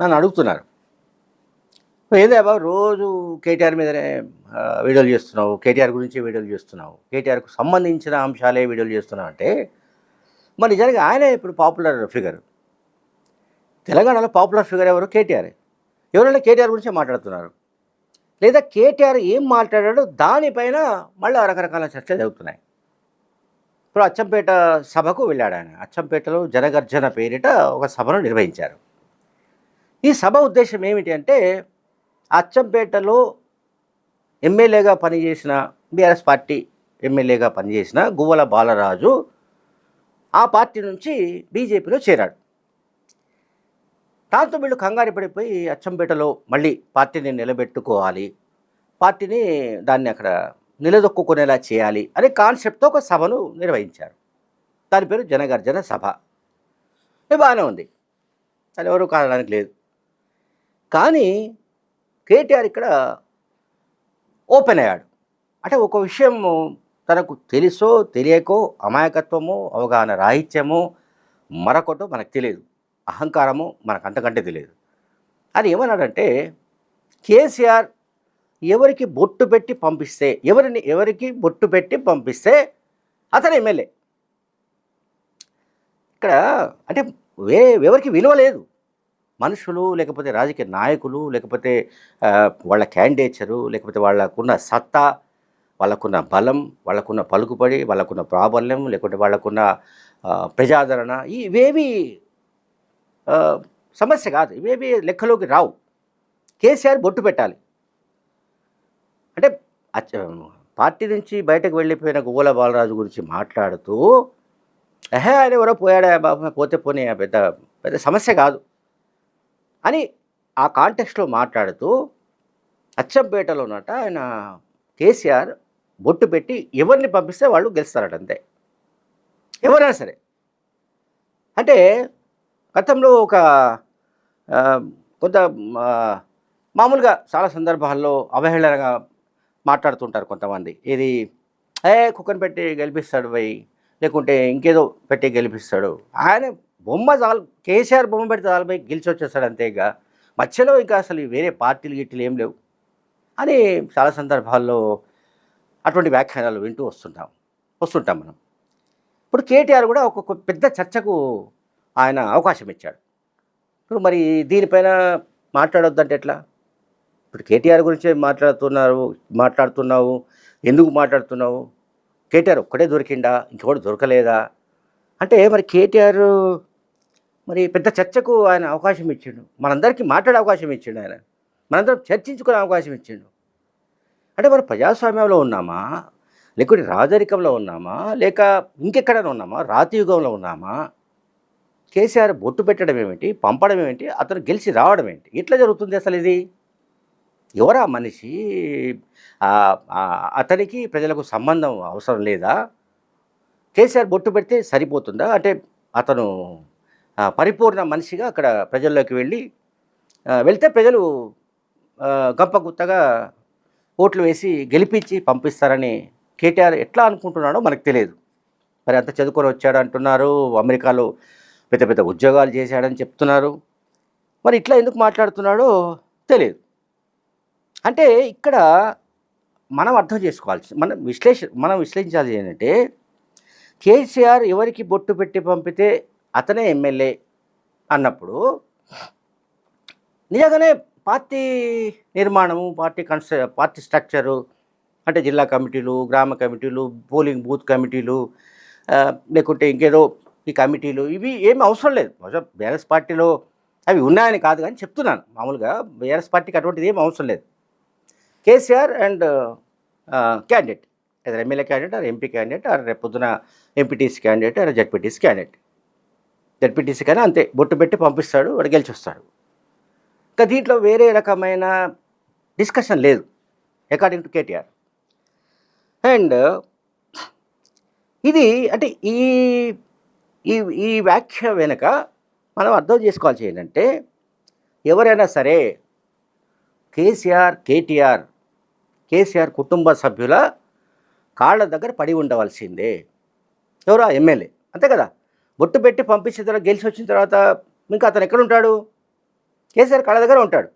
నన్ను అడుగుతున్నారు. ఏదే బాబు రోజు కేటీఆర్ మీదనే వీడియోలు చేస్తున్నావు కేటీఆర్ గురించి వీడియోలు చేస్తున్నావు కేటీఆర్కు సంబంధించిన అంశాలే వీడియోలు చేస్తున్నావు అంటే మరి నిజానికి ఆయనే ఇప్పుడు పాపులర్ ఫిగర్. తెలంగాణలో పాపులర్ ఫిగర్ ఎవరు? కేటీఆర్. ఎవరైనా కేటీఆర్ గురించే మాట్లాడుతున్నారు. లేదా కేటీఆర్ ఏం మాట్లాడాడో దానిపైన మళ్ళీ రకరకాల చర్చలు జరుగుతున్నాయి. ఇప్పుడు అచ్చంపేట సభకు వెళ్ళాడు ఆయన. అచ్చంపేటలో జనగర్జన పేరిట ఒక సభను నిర్వహించారు. ఈ సభ ఉద్దేశం ఏమిటి అంటే అచ్చంపేటలో ఎమ్మెల్యేగా పనిచేసిన బీఆర్ఎస్ పార్టీ ఎమ్మెల్యేగా పనిచేసిన గువ్వల బాలరాజు ఆ పార్టీ నుంచి బీజేపీలో చేరాడు. దాంతో వీళ్ళు కంగారు పడిపోయి అచ్చంపేటలో మళ్ళీ పార్టీని నిలబెట్టుకోవాలి పార్టీని దాన్ని అక్కడ నిలదొక్కునేలా చేయాలి అనే కాన్సెప్ట్తో ఒక సభను నిర్వహించారు. దాని పేరు జనగర్జన సభ. ఇది బాగానే ఉంది. అది ఎవరు కారణానికి లేదు. కానీ కేటీఆర్ ఇక్కడ ఓపెన్ అయ్యాడు. అంటే ఒక విషయం తనకు తెలుసో తెలియకో అమాయకత్వమో అవగాహన రాహిత్యమో మరొకటో మనకు తెలియదు. అహంకారము మనకు అంతకంటే తెలియదు. అది ఏమన్నాడంటే కేసీఆర్ ఎవరికి బొట్టు పెట్టి పంపిస్తే ఎవరిని ఎవరికి బొట్టు పెట్టి పంపిస్తే అతను ఎమ్మెల్యే. ఇక్కడ అంటే వే ఎవరికి విలువ లేదు. మనుషులు లేకపోతే రాజకీయ నాయకులు లేకపోతే వాళ్ళ క్యాండిడేచరు లేకపోతే వాళ్ళకున్న సత్తా వాళ్ళకున్న బలం వాళ్ళకున్న పలుకుబడి వాళ్ళకున్న ప్రాబల్యం లేకుంటే వాళ్ళకున్న ప్రజాదరణ ఇవేవి సమస్య కాదు. ఇవేవి లెక్కలోకి రావు. కేసీఆర్ బొట్టు పెట్టాలి. అంటే అచ్చ- పార్టీ నుంచి బయటకు వెళ్ళిపోయిన గువ్వల బాలరాజు గురించి మాట్లాడుతూ ఎహే ఆయన ఎవరో పోయాడా బాబు పోతే పోనీ ఆ పెద్ద పెద్ద సమస్య కాదు. అని ఆ కాంటెక్స్ట్లో మాట్లాడుతూ అచ్చంపేటలోనట ఆయన కేసీఆర్ బొట్టు పెట్టి ఎవరిని పంపిస్తే వాళ్ళు గెలుస్తారట అంతే. ఎవరైనా సరే. అంటే గతంలో ఒక కొంత మామూలుగా చాలా సందర్భాల్లో అవహేళనగా మాట్లాడుతుంటారు కొంతమంది. ఇది ఏ కుక్కను పెట్టి గెలిపిస్తాడు పోయి లేకుంటే ఇంకేదో పెట్టి గెలిపిస్తాడు. ఆయన బొమ్మ చాలు కేసీఆర్ బొమ్మ పెడితే చాలు గెలిచి వచ్చేస్తాడు అంతేగా మధ్యలో ఇంకా అసలు వేరే పార్టీలు గిట్లు ఏం లేవు. అని చాలా సందర్భాల్లో అటువంటి వ్యాఖ్యానాలు వింటూ వస్తుంటాం. వస్తుంటాం మనం. ఇప్పుడు కేటీఆర్ కూడా ఒక పెద్ద చర్చకు ఆయన అవకాశం ఇచ్చాడు. ఇప్పుడు మరి దీనిపైన మాట్లాడొద్దంటే ఎట్లా? ఇప్పుడు కేటీఆర్ గురించి మాట్లాడుతున్నారు మాట్లాడుతున్నావు ఎందుకు మాట్లాడుతున్నావు? కేటీఆర్ ఒక్కడే దొరికిండా? ఇంకొకటి దొరకలేదా? అంటే మరి కేటీఆర్ మరి పెద్ద చర్చకు ఆయన అవకాశం ఇచ్చిండు. మనందరికీ మాట్లాడే అవకాశం ఇచ్చిండు ఆయన. మనందరం చర్చించుకునే అవకాశం ఇచ్చిండు. అంటే మరి ప్రజాస్వామ్యంలో ఉన్నామా? లేకుంటే రాజరికంలో ఉన్నామా? లేక ఇంకెక్కడైనా ఉన్నామా? రాతియుగంలో ఉన్నామా? కేసీఆర్ బొట్టు పెట్టడం ఏమిటి? పంపడం ఏమిటి? అతను గెలిచి రావడం ఏంటి? ఇట్లా జరుగుతుంది అసలు ఇది? ఎవరా మనిషి? అతనికి ప్రజలకు సంబంధం అవసరం లేదా? కేసీఆర్ బొట్టు పెడితే సరిపోతుందా? అంటే అతను పరిపూర్ణ మనిషిగా అక్కడ ప్రజల్లోకి వెళ్ళి వెళ్తే ప్రజలు గంప గుత్తగా ఓట్లు వేసి గెలిపించి పంపిస్తారని కేటీఆర్ ఎట్లా అనుకుంటున్నాడో మనకు తెలియదు. మరి అంత చదువుకొని వచ్చాడు అంటున్నారు అమెరికాలో పెద్ద పెద్ద ఉద్యోగాలు చేశాడని చెప్తున్నారు. మరి ఇట్లా ఎందుకు మాట్లాడుతున్నాడో తెలియదు. అంటే ఇక్కడ మనం అర్థం చేసుకోవాల్సి మనం విశ్లేష మనం విశ్లేషించాల్సి ఏంటంటే కేసీఆర్ ఎవరికి బొట్టు పెట్టి పంపితే అతనే ఎమ్మెల్యే అన్నప్పుడు నిజంగానే పార్టీ నిర్మాణము పార్టీ కన్స్ట్ర పార్టీ స్ట్రక్చరు అంటే జిల్లా కమిటీలు గ్రామ కమిటీలు పోలింగ్ బూత్ కమిటీలు లేకుంటే ఇంకేదో ఈ కమిటీలు ఇవి ఏమి అవసరం లేదు. బహుశా బీఆర్ఎస్ పార్టీలో అవి ఉన్నాయని కాదు కానీ చెప్తున్నాను. మామూలుగా బీఆర్ఎస్ పార్టీకి అటువంటిది ఏం అవసరం లేదు. KCR and candidate. ఏదైనా MLA candidate or MP candidate or రేపు పొద్దున MPTC candidate or ZPTC candidate. ZPTC కానీ అంతే. బొట్టు పెట్టి పంపిస్తాడు వాడు గెలిచి వస్తాడు ఇంకా దీంట్లో వేరే రకమైన డిస్కషన్ లేదు అకార్డింగ్ టు కేటీఆర్ అండ్ ఇది అంటే ఈ ఈ ఈ వ్యాఖ్య వెనుక మనం అర్థం చేసుకోవాల్సి ఏంటంటే ఎవరైనా సరే కేసీఆర్ కేటీఆర్ కేసీఆర్ కుటుంబ సభ్యుల కాళ్ళ దగ్గర పడి ఉండవలసిందే. ఎవరా? ఎమ్మెల్యే. అంతే కదా? బొట్టు పెట్టి పంపించిన తర్వాత గెలిచి వచ్చిన తర్వాత ఇంకా అతను ఎక్కడ ఉంటాడు? కేసీఆర్ కళ్ళ దగ్గర ఉంటాడు.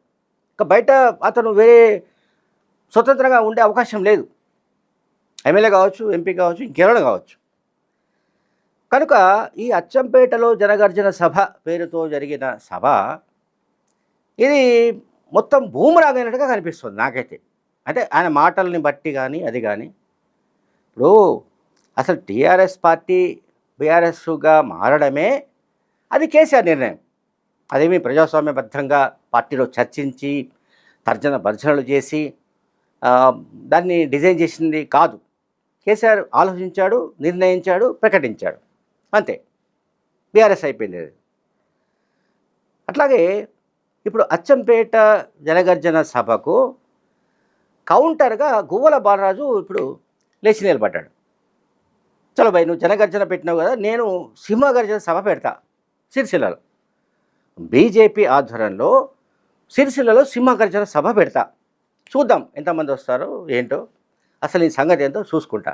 ఇంకా బయట అతను వేరే స్వతంత్రంగా ఉండే అవకాశం లేదు. ఎమ్మెల్యే కావచ్చు ఎంపీ కావచ్చు ఇంకెవరైనా కావచ్చు. కనుక ఈ అచ్చంపేటలో జనగర్జన సభ పేరుతో జరిగిన సభ ఇది మొత్తం భూమిరాగైనట్టుగా కనిపిస్తుంది నాకైతే. అంటే ఆయన మాటల్ని బట్టి కానీ అది కానీ ఇప్పుడు అసలు టీఆర్ఎస్ పార్టీ బీఆర్ఎస్గా మారడమే అది కేసీఆర్ నిర్ణయం. అదేమి ప్రజాస్వామ్యబద్ధంగా పార్టీలో చర్చించి తర్జన భర్జనలు చేసి దాన్ని డిజైన్ చేసింది కాదు. కేసీఆర్ ఆలోచించాడు నిర్ణయించాడు ప్రకటించాడు. అంతే. బీఆర్ఎస్ అయిపోయింది అట్లాగే ఇప్పుడు అచ్చంపేట జనగర్జన సభకు కౌంటర్గా గువ్వల బాలరాజు ఇప్పుడు లేచి నిలబడ్డాడు. చలో భయ్ నువ్వు జనగర్జన పెట్టినావు కదా నేను సింహగర్జన సభ పెడతా సిరిసిల్లలో. బీజేపీ ఆధ్వర్యంలో సిరిసిల్లలో సింహగర్జన సభ పెడతా. చూద్దాం ఎంతమంది వస్తారో ఏంటో అసలు ఈ సంగతి ఏంటో చూసుకుంటా.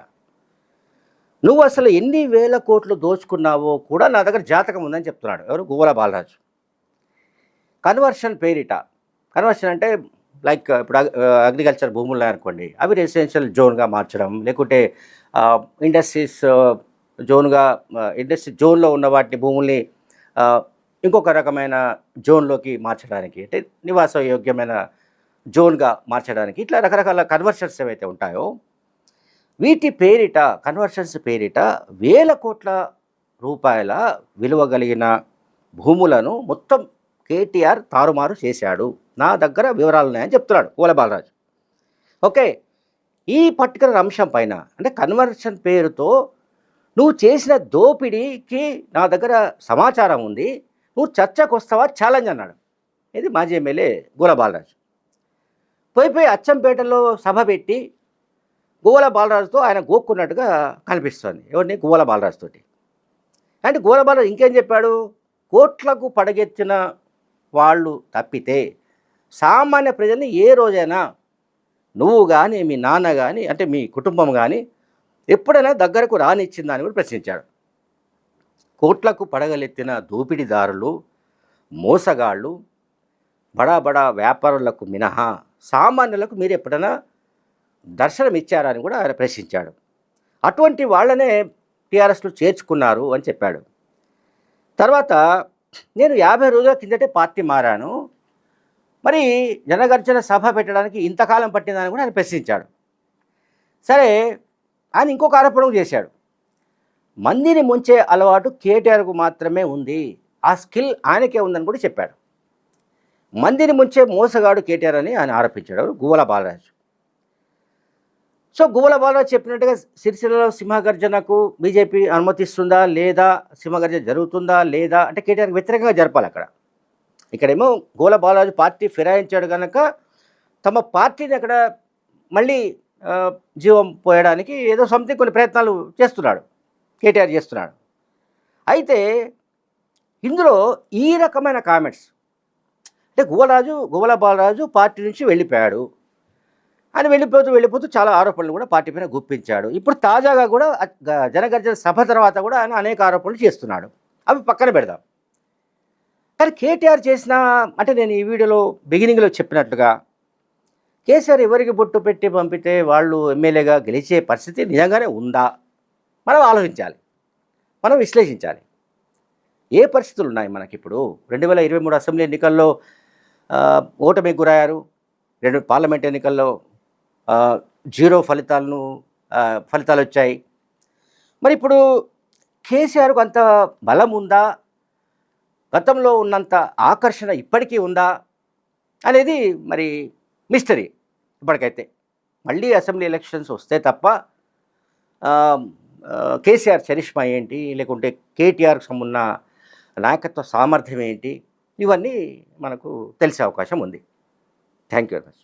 నువ్వు అసలు ఎన్ని వేల కోట్లు దోచుకున్నావో కూడా నా దగ్గర జాతకం ఉందని చెప్తున్నాడు ఎవరు? గువ్వల బాలరాజు. కన్వర్షన్ పేరిట కన్వర్షన్ అంటే లైక్ ఇప్పుడు అగ్రికల్చర్ భూములు అనుకోండి అవి రెసిడెన్షియల్ జోన్గా మార్చడం లేకుంటే ఇండస్ట్రీస్ జోన్గా ఇండస్ట్రీ జోన్లో ఉన్న వాటిని భూముల్ని ఇంకొక రకమైన జోన్లోకి మార్చడానికి అంటే నివాస యోగ్యమైన జోన్గా మార్చడానికి ఇట్లా రకరకాల కన్వర్షన్స్ ఏవైతే ఉంటాయో వీటి పేరిట కన్వర్షన్స్ పేరిట వేల కోట్ల రూపాయల విలువ కలిగిన భూములను మొత్తం కేటీఆర్ తారుమారు చేశాడు. నా దగ్గర వివరాలు ఉన్నాయని చెప్తున్నాడు కూల బాలరాజు. ఓకే ఈ పర్టికులర్ అంశం పైన అంటే కన్వర్షన్ పేరుతో నువ్వు చేసిన దోపిడీకి నా దగ్గర సమాచారం ఉంది నువ్వు చర్చకు వస్తావా ఛాలెంజ్ అన్నాడు. ఇది మాజీ ఎమ్మెల్యే గోల బాలరాజు. పోయి పోయి అచ్చంపేటలో సభ పెట్టి గోల బాలరాజుతో ఆయన గోక్కున్నట్టుగా కనిపిస్తుంది. ఎవరిని? గోల బాలరాజుతోటి అంటే గోల బాలరాజు ఇంకేం చెప్పాడు? కోట్లకు పడగెత్తిన వాళ్ళు తప్పితే సామాన్య ప్రజల్ని ఏ రోజైనా నువ్వు కానీ మీ నాన్న కానీ అంటే మీ కుటుంబం కానీ ఎప్పుడైనా దగ్గరకు రానిచ్చిందా అని కూడా ప్రశ్నించాడు. కోట్లకు పడగలెత్తిన దోపిడీదారులు మోసగాళ్ళు బడా బడా వ్యాపారులకు మినహా సామాన్యులకు మీరు ఎప్పుడైనా దర్శనం ఇచ్చారని కూడా ఆయన ప్రశ్నించాడు. అటువంటి వాళ్ళనే టీఆర్ఎస్లో చేర్చుకున్నారు అని చెప్పాడు. తర్వాత నేను యాభై రోజుల కిందటే పార్టీ మారాను. మరి జనగర్జన సభ పెట్టడానికి ఇంతకాలం పట్టిందని కూడా ఆయన ప్రశ్నించాడు. సరే ఆయన ఇంకొక ఆరోపణ చేశాడు. మందిని ముంచే అలవాటు కేటీఆర్కు మాత్రమే ఉంది. ఆ స్కిల్ ఆయనకే ఉందని కూడా చెప్పాడు. మందిని ముంచే మోసగాడు కేటీఆర్ అని ఆయన ఆరోపించాడు. గువ్వల బాలరాజు. సో గువ్వల బాలరాజు చెప్పినట్టుగా సిరిసిల్లలో సింహగర్జనకు బీజేపీ అనుమతిస్తుందా? లేదా సింహగర్జన జరుగుతుందా? లేదా? అంటే కేటీఆర్కి వ్యతిరేకంగా జరపాలి అక్కడ. ఇక్కడేమో గోల బాలరాజు పార్టీ ఫిరాయించాడు కనుక తమ పార్టీని అక్కడ మళ్ళీ జీవం పోయడానికి ఏదో సంథింగ్ కొన్ని ప్రయత్నాలు చేస్తున్నాడు కేటీఆర్ చేస్తున్నాడు. అయితే ఇందులో ఈ రకమైన కామెంట్స్ అంటే గువరాజు గోల బాలరాజు పార్టీ నుంచి వెళ్ళిపోయాడు. ఆయన వెళ్ళిపోతూ వెళ్ళిపోతూ చాలా ఆరోపణలు కూడా పార్టీ పైన గుప్పించాడు. ఇప్పుడు తాజాగా కూడా జనగర్జన సభ తర్వాత కూడా ఆయన అనేక ఆరోపణలు చేస్తున్నాడు. అవి పక్కన పెడదాం. కానీ కేటీఆర్ చేసిన అంటే నేను ఈ వీడియోలో బిగినింగ్లో చెప్పినట్లుగా కేసీఆర్ ఎవరికి బొట్టు పెట్టి పంపితే వాళ్ళు ఎమ్మెల్యేగా గెలిచే పరిస్థితి నిజంగానే ఉందా? మనం ఆలోచించాలి. మనం విశ్లేషించాలి. ఏ పరిస్థితులు ఉన్నాయి మనకిప్పుడు? రెండు వేల ఇరవై మూడు అసెంబ్లీ ఎన్నికల్లో ఓటమి గురయ్యారు. రెండు పార్లమెంట్ ఎన్నికల్లో జీరో ఫలితాలను ఫలితాలు వచ్చాయి. మరి ఇప్పుడు కేసీఆర్కు అంత బలం ఉందా? గతంలో ఉన్నంత ఆకర్షణ ఇప్పటికీ ఉందా అనేది మరి మిస్టరీ ఇప్పటికైతే. మళ్ళీ అసెంబ్లీ ఎలక్షన్స్ వస్తే తప్ప కేసీఆర్ చరిష్మా ఏంటి లేకుంటే కేటీఆర్కి సంబంధ నాయకత్వ సామర్థ్యం ఏంటి ఇవన్నీ మనకు తెలిసే అవకాశం ఉంది. Thank you very much.